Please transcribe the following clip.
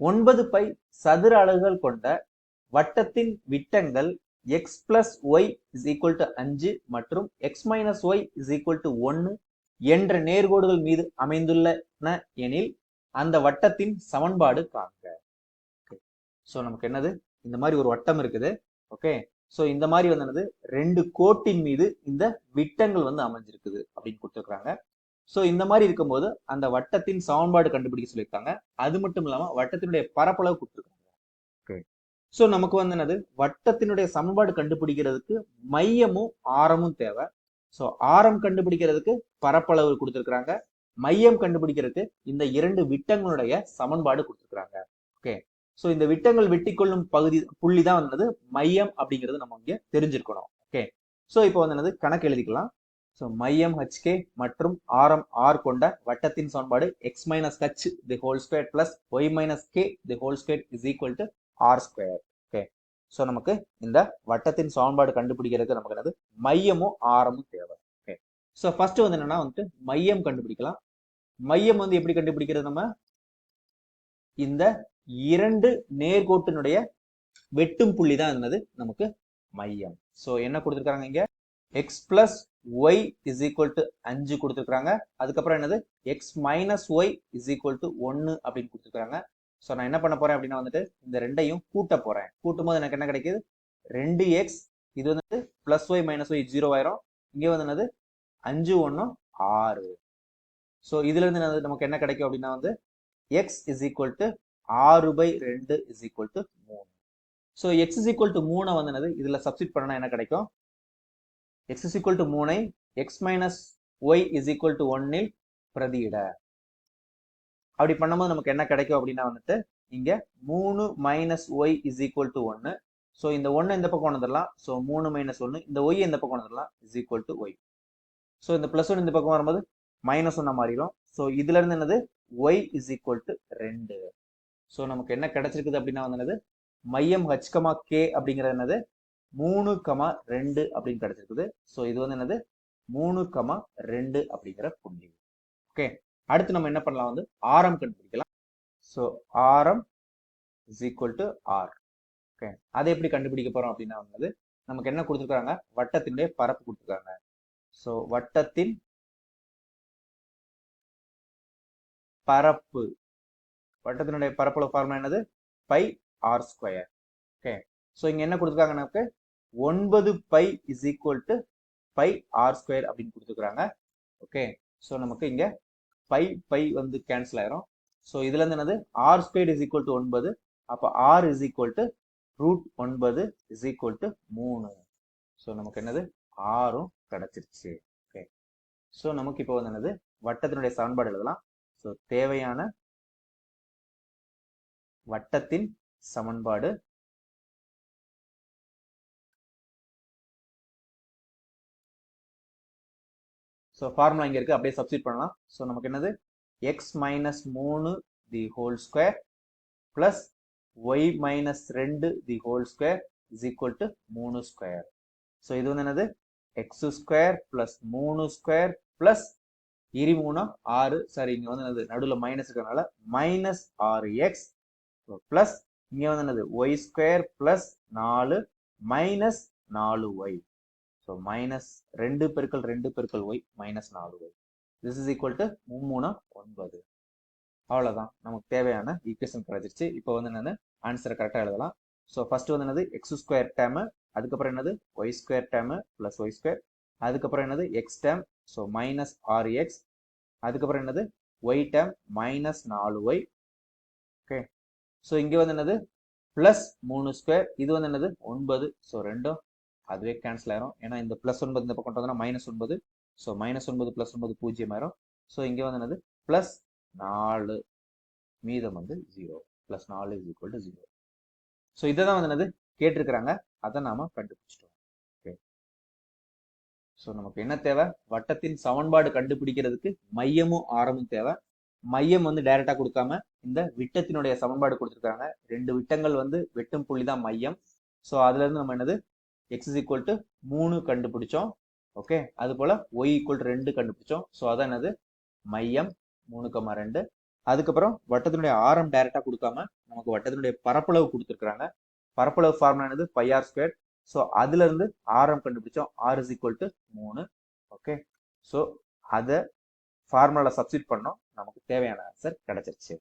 ஒன்பது பை சதுர அலகுகள் கொண்ட வட்டத்தின் விட்டங்கள் x plus y is equal to அஞ்சு மற்றும் x minus y is equal to ஒன்னு என்ற நேர்கோடுகள் மீது அமைந்துள்ளன எனில் அந்த வட்டத்தின் சமன்பாடு காண்க. ஸோ நமக்கு என்னது? இந்த மாதிரி ஒரு வட்டம் இருக்குது. ஓகே ஸோ இந்த மாதிரி வந்து என்னது? ரெண்டு கோட்டின் மீது இந்த விட்டங்கள் வந்து அமைஞ்சிருக்குது அப்படின்னு கொடுத்துருக்குறாங்க. ஸோ இந்த மாதிரி இருக்கும்போது அந்த வட்டத்தின் சமன்பாடு கண்டுபிடிக்க சொல்லியிருக்காங்க. அது மட்டும் இல்லாம வட்டத்தினுடைய பரப்பளவு கொடுத்துருக்காங்க. ஸோ நமக்கு வந்து என்னது? வட்டத்தினுடைய சமன்பாடு கண்டுபிடிக்கிறதுக்கு மையமும் ஆரமும் தேவை. ஸோ ஆரம் கண்டுபிடிக்கிறதுக்கு பரப்பளவு கொடுத்துருக்காங்க மையம் கண்டுபிடிக்கிறதுக்கு இந்த இரண்டு விட்டங்களுடைய சமன்பாடு கொடுத்துருக்காங்க ஓகே ஸோ இந்த விட்டங்கள் வெட்டிக்கொள்ளும் பகுதி புள்ளி தான் வந்தது மையம் அப்படிங்கிறது நம்ம இங்கே தெரிஞ்சிருக்கணும். ஓகே ஸோ இப்போ வந்து என்னது? கணக்கு எழுதிக்கலாம். ஸோ மையம் ஹச்கே மற்றும் ஆரம் ஆர் கொண்ட வட்டத்தின் சமன்பாடு x minus h the whole square plus y minus k the whole square is equal to r square okay so நமக்கு இந்த வட்டத்தின் சமன்பாடு கண்டுபிடிக்கிறதுக்கு நமக்கு என்னது? மையமும் ஆரமும் தேவை. ஓகே ஸோ ஃபர்ஸ்ட் வந்து என்னன்னா வந்துட்டு மையம் கண்டுபிடிக்கலாம். மையம் வந்து எப்படி கண்டுபிடிக்கிறது நம்ம? இந்த இரண்டு நேர்கோட்டினுடைய வெட்டும் புள்ளி தான் என்னது? நமக்கு மையம். ஸோ என்ன கொடுத்துருக்காங்க இங்க? X plus y is equal to அஞ்சு கொடுத்துருக்காங்க அதுக்கப்புறம் என்னது? X minus y is equal to ஒன்னு அப்படின்னு கொடுத்துருக்காங்க ஸோ நான் என்ன பண்ண போறேன் அப்படின்னா வந்துட்டு இந்த ரெண்டையும் கூட்ட போறேன். கூட்டும் போது எனக்கு என்ன கிடைக்குது? ரெண்டு எக்ஸ் இது வந்து plus y minus y zero ஆயிரும். இங்கே வந்து என்னது? அஞ்சு ஒன்றும் ஆறு. ஸோ இதுல இருந்து என்னது? நமக்கு என்ன கிடைக்கும் அப்படின்னா வந்து எக்ஸ் இஸ் ஈக்குவல் டு ஆறு பை ரெண்டு இஸ் ஈக்குவல் டு மூணு. So x is equal to மூணை வந்து என்னது? இதில் சப்ஸ்டிட் பண்ணனா என்ன கிடைக்கும்? எக்ஸ் இஸ் ஈக்குவல் டு மூணை x minus y is equal to ஒன்னில் பிரதியிட. அப்படி பண்ணும்போது நமக்கு என்ன கிடைக்கும் அப்படின்னா வந்துட்டு இங்க மூணு minus y is equal to ஒன்னு. ஸோ இந்த ஒன்று இந்த பக்கம் வந்துடலாம் ஸோ மூணு மைனஸ் ஒன்று இந்த ஒய் இந்த பக்கம் வந்துடலாம் is equal to y so இந்த பிளஸ் ஒன் இந்த பக்கம் வரும்போது மைனஸ் ஒன்னா மாறிடும். ஸோ இதுல இருந்து என்னது? ஒய் இஸ் ஈக்குவல் டு ரெண்டு. ஸோ நமக்கு என்ன கிடைச்சிருக்குது அப்படின்னா வந்து என்னது? மையம் ஹச்கமா கே அப்படிங்கிறது என்னது? மூணு கமா ரெண்டு அப்படின்னு கிடைச்சிருக்குது. ஸோ இது வந்து என்னது? மூணு கமா ரெண்டு அப்படிங்கிற புள்ளி. ஓகே அடுத்து நம்ம என்ன பண்ணலாம் வந்து? ஆரம் கண்டுபிடிக்கலாம். ஸோ ஆரம் is equal to r okay அதை எப்படி கண்டுபிடிக்க போறோம் அப்படின்னா வந்து நமக்கு என்ன கொடுத்துருக்காங்க? வட்டத்தினுடைய பரப்பு கொடுத்துருக்காங்க. ஸோ வட்டத்தின் பரப்பு. வட்டத்தினுடைய பரப்பளவு ஃபார்முலா என்னது? Pi r square okay so இங்கே என்ன கொடுத்துருக்காங்க நமக்கு? ஒன்பது pi is equal to pi r square அப்படின்னு கொடுத்துருக்காங்க ஓகே ஸோ நமக்கு இங்கே பை பை வந்து கேன்சல் ஆயிரும். ஸோ இதுல இருந்து என்னது? R square is equal to ஒன்பது. அப்போ r is equal to root ஒன்பது இஸ் ஈக்குவல் டு மூணு. ஸோ நமக்கு என்னது? ஆறும் கிடைச்சிருச்சு. ஓகே ஸோ நமக்கு இப்போ வந்து என்னது? வட்டத்தினுடைய சமன்பாடு எழுதலாம். ஸோ தேவையான வட்டத்தின் சமன்பாடு ஸோ ஃபார்முலா இங்கே இருக்குது அப்படியே சப்ஸ்டிட் பண்ணலாம். ஸோ நமக்கு என்னது? எக்ஸ் மைனஸ் மூணு the whole square plus y minus ரெண்டு the whole square is equal to மூணு ஸ்கொயர் ஸோ இது வந்து என்னது? எக்ஸ் ஸ்கொயர் ப்ளஸ் மூணு ஸ்கொயர் ப்ளஸ் இரு மூணு ஆறு. சாரி இங்கே வந்து என்னது? நடுவில் மைனஸ் இருக்கிறனால மைனஸ் ஆறு எக்ஸ் ப்ளஸ் இங்கே வந்து என்னது? ஒய் ஸ்கொயர் ப்ளஸ் நாலு மைனஸ் நாலு ஒய் ஸோ மைனஸ் ரெண்டு பெருக்கள் ரெண்டு பெருக்கள் ஒய் மைனஸ் நாலு y this is equal to மும்மூணு ஒன்பது. அவ்வளோதான் நமக்கு தேவையான ஈக்குவேஷன் கிடைச்சிருச்சு. இப்போ வந்து என்னது? ஆன்சரை கரெக்டாக எழுதலாம். ஸோ ஃபர்ஸ்ட் வந்து என்னது? எக்ஸ் ஸ்கொயர் டேமு அதுக்கப்புறம் என்னது? Y square term plus y square அதுக்கப்புறம் என்னது? எக்ஸ் டேம் ஸோ மைனஸ் ஆறு எக்ஸ் அதுக்கப்புறம் என்னது? ஒய் டேம் மைனஸ் நாலு ஒய் ஓகே ஸோ இங்கே வந்து என்னது? ப்ளஸ் மூணு ஸ்கொயர் இது வந்து என்னது? ஒன்பது. ஸோ ரெண்டும் அதுவே கேன்சல் ஆயிரும். ஏன்னா இந்த ப்ளஸ் ஒன்பது இந்த பக்கம் வந்தோம்னா மைனஸ் ஒன்பது. ஸோ மைனஸ் ஒன்பது ப்ளஸ் ஒன்பது பூஜ்ஜியம் ஆயிரும். ஸோ இங்கே வந்து என்னது? ப்ளஸ் நாலு மீதம் வந்து ஜீரோ ப்ளஸ் நாலு is equal to zero so இதை தான் வந்து என்னது? கேட்டிருக்கிறாங்க. அதை நாம கண்டுபிடிச்சிட்டோம். ஓகே ஸோ நமக்கு என்ன தேவை? வட்டத்தின் சமன்பாடு கண்டுபிடிக்கிறதுக்கு மையமும் ஆரமும் தேவை. மையம் வந்து டைரக்டா கொடுக்காம இந்த விட்டத்தினுடைய சமன்பாடு கொடுத்துருக்காங்க ரெண்டு விட்டங்கள் வந்து வெட்டும் புள்ளி தான் மையம். ஸோ அதுல இருந்து நம்ம என்னது? எக்ஸ் இஸ் ஈக்குவல் டு மூணு கண்டுபிடிச்சோம். ஓகே அது போல் ஒய் ஈக்குவல் டு ரெண்டு கண்டுபிடிச்சோம். ஸோ அதான் என்னது? மையம் மூணு கம்மா ரெண்டு. அதுக்கப்புறம் வட்டத்தினுடைய ஆரம் டைரெக்டாக கொடுக்காம நமக்கு வட்டத்தினுடைய பரப்பளவு கொடுத்துருக்குறாங்க. பரப்பளவு ஃபார்முலானது ஃபைவ் ஆர் ஸ்கொயர் ஸோ அதுலேருந்து ஆரம் கண்டுபிடிச்சோம். ஆர் இஸ் ஈக்குவல் டு மூணு. ஓகே ஸோ அதை ஃபார்முலாவில் சப்ஸ்டியூட் பண்ணோம். நமக்கு தேவையான ஆன்சர் கிடைச்சிருச்சு.